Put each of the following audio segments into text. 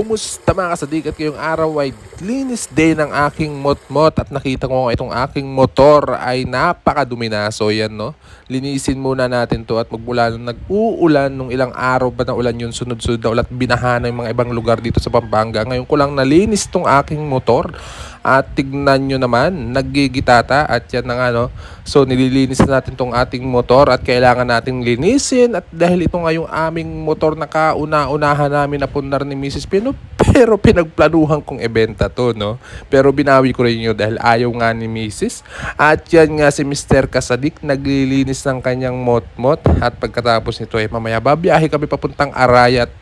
Kumusta mga kasadik at ngayong araw ay linis day ng aking motmot at nakita ko itong aking motor ay napakadumi na. So yan no, linisin muna natin to at magmula nung nag-uulan nung ilang araw ba na ulan yun sunod-sunod na ulat binaha ng mga ibang lugar dito sa Pampanga. Ngayon ko lang nalinis tong aking motor at tignan nyo naman, naggigitata at yan na nga no. So nililinis na natin tong ating motor at kailangan nating linisin at dahil ito nga yung aming motor na kauna-unahan namin na pundar ni Mrs. Pino pero pinagplanuhan kong ebenta to no. Pero binawi ko rin yun dahil ayaw nga ni Mrs. At yan nga si Mr. Kasadik naglilinis ng kanyang mot-mot at pagkatapos nito ay mamaya babiyahe kami papuntang Arayat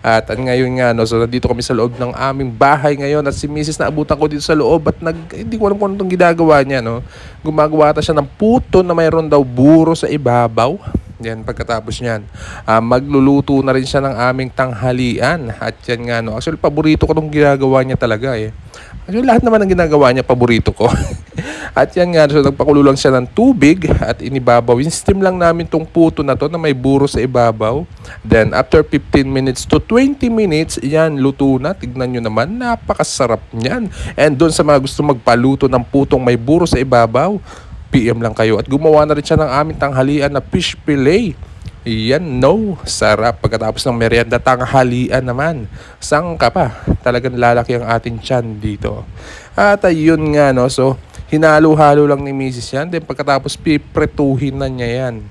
at at ngayon nga, no, so nandito kami sa loob ng aming bahay ngayon at si Mrs. naabutan ko dito sa loob at nag, hindi ko alam kung anong ginagawa niya. No? Gumagawa ata siya ng puto na mayroon daw buro sa ibabaw. Yan, pagkatapos niyan, ah, magluluto na rin siya ng aming tanghalian. At yan nga, no. Actually, paborito ko itong ginagawa niya talaga eh. Actually, lahat naman ng ginagawa niya, paborito ko. at yan nga, so nagpakulo lang siya ng tubig at inibabaw. In-steam lang namin tong puto na to na may buro sa ibabaw. Then, after 15 minutes to 20 minutes, yan, luto na. Tignan nyo naman, napakasarap niyan. And doon sa mga gusto magpaluto ng putong may buro sa ibabaw, PM lang kayo. At gumawa na rin siya ng aming tanghalian na fish fillet. Yan, no. Sarap. Pagkatapos ng merienda, tanghalian naman. Sang ka pa? Talagang lalaki ang ating tiyan dito. At ayun nga, no. So, hinalo-halo lang ni Mrs. yan. Then pagkatapos, pipretuhin na niya yan.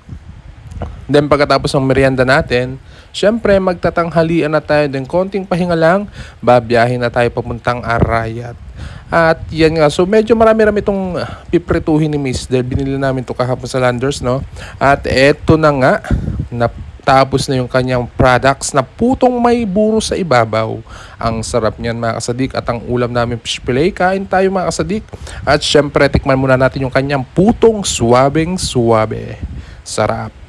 Then pagkatapos ng merienda natin, syempre magtatanghalian na tayo. Then konting pahinga lang, babiyahin na tayo papuntang Arayat. At yan nga, so medyo marami-rami itong piprituhin ni Miss dahil binili namin to kahapon sa Landers, no? At eto na nga, natapos na yung kanyang products na putong may buro sa ibabaw. Ang sarap niyan mga kasadik at ang ulam namin fish fillet, kain tayo mga kasadik. At syempre tikman muna natin yung kanyang putong suwabeng suwabe. Sarap.